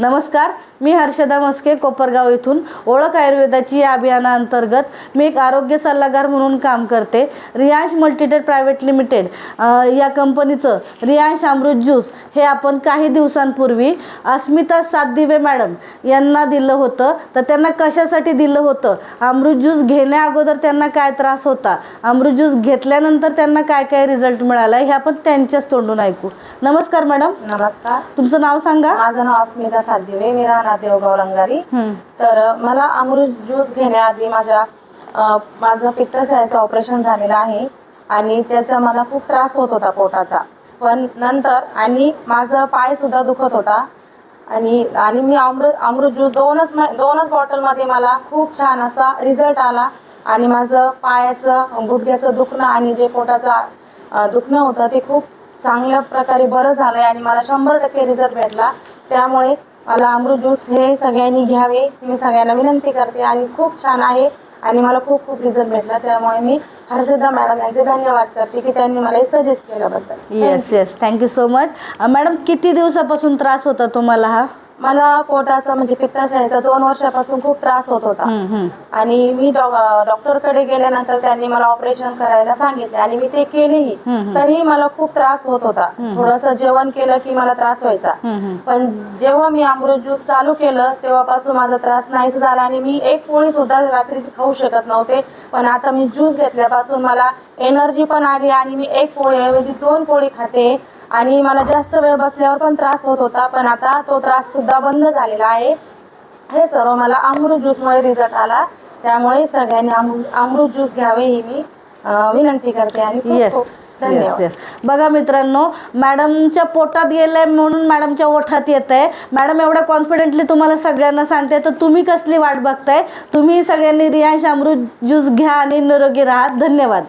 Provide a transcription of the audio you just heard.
नमस्कार मी हर्षदा मस्के कोपरगाव इथून. ओळख आयुर्वेदाची या अभियानाअंतर्गत मी एक आरोग्य सल्लागार म्हणून काम करते. रियांश मल्टीटेड प्रायव्हेट लिमिटेड या कंपनीचं रियांश अमृत ज्यूस हे आपण काही दिवसांपूर्वी अस्मिता सातदिवे मॅडम यांना दिलं होतं. तर त्यांना कशासाठी दिलं होतं? अमृत ज्यूस घेण्या अगोदर त्यांना काय त्रास होता? अमृत ज्यूस घेतल्यानंतर त्यांना काय काय रिझल्ट मिळाला? हे आपण त्यांच्याच तोंडून ऐकू. नमस्कार मॅडम. नमस्कार. तुमचं नाव सांगा. माझं नाव अस्मिता सातदिवे मी राहणार देवगाव रंगारी. तर मला अमृत ज्यूस घेण्याआधी माझ्या माझं पित्तशयाचं ऑपरेशन झालेलं आहे आणि त्याचा मला खूप त्रास होत होता पोटाचा. पण नंतर आणि माझं पाय सुद्धा दुखत होता आणि आणि मी अमृत अमृत ज्यूस दोनच म- दोनच बॉटलमध्ये मला खूप छान असा रिझल्ट आला आणि माझं पायाचं गुडघ्याचं दुखणं आणि जे पोटाचं दुखणं होतं ते खूप चांगल्या प्रकारे बरं झालंय आणि मला शंभर टक्के रिझल्ट भेटला. त्यामुळे मला अमृत ज्यूस हे सगळ्यांनी घ्यावे मी सगळ्यांना विनंती करते आणि खूप छान आहे आणि मला खूप खूप रिझल्ट भेटला. त्यामुळे मी हर्षदा मॅडम यांचे धन्यवाद करते की त्यांनी मला सजेस्ट केल्याबद्दल. Yes yes thank you so much madam किती दिवसापासून त्रास होता तुम्हाला हा? मला पोटाचा म्हणजे पित्ताशयाचा दोन वर्षापासून खूप त्रास होत होता. आणि मी डॉक्टरकडे गेल्यानंतर त्यांनी मला ऑपरेशन करायला सांगितले आणि मी ते केलेही. तरीही मला खूप त्रास होत होता. थोडस जेवण केलं की मला त्रास व्हायचा. पण जेव्हा मी अमृत ज्यूस चालू केलं तेव्हापासून माझा त्रास नाहीसा झाला आणि मी एक पोळी सुद्धा रात्रीची खाऊ शकत नव्हते. पण आता मी ज्यूस घेतल्यापासून मला एनर्जी पण आली आणि मी एक पोळी ऐवजी दोन पोळी खाते. आणि मला जास्त वेळ बसल्यावर पण त्रास होत होता पण आता तो त्रास सुद्धा बंद झालेला आहे. हे सर्व मला अमृत ज्यूसमुळे रिझल्ट आला. त्यामुळे सगळ्यांनी अमृत ज्यूस घ्यावे ही मी विनंती करते आणि येस येस बघा मित्रांनो मॅडमच्या पोटात गेलंय म्हणून मॅडमच्या ओठात येत आहे मॅडम एवढ्या कॉन्फिडेंटली तुम्हाला सगळ्यांना सांगते तर तुम्ही कसली वाट बघताय? तुम्ही सगळ्यांनी रियांश अमृत ज्यूस घ्या आणि निरोगी राहा. धन्यवाद.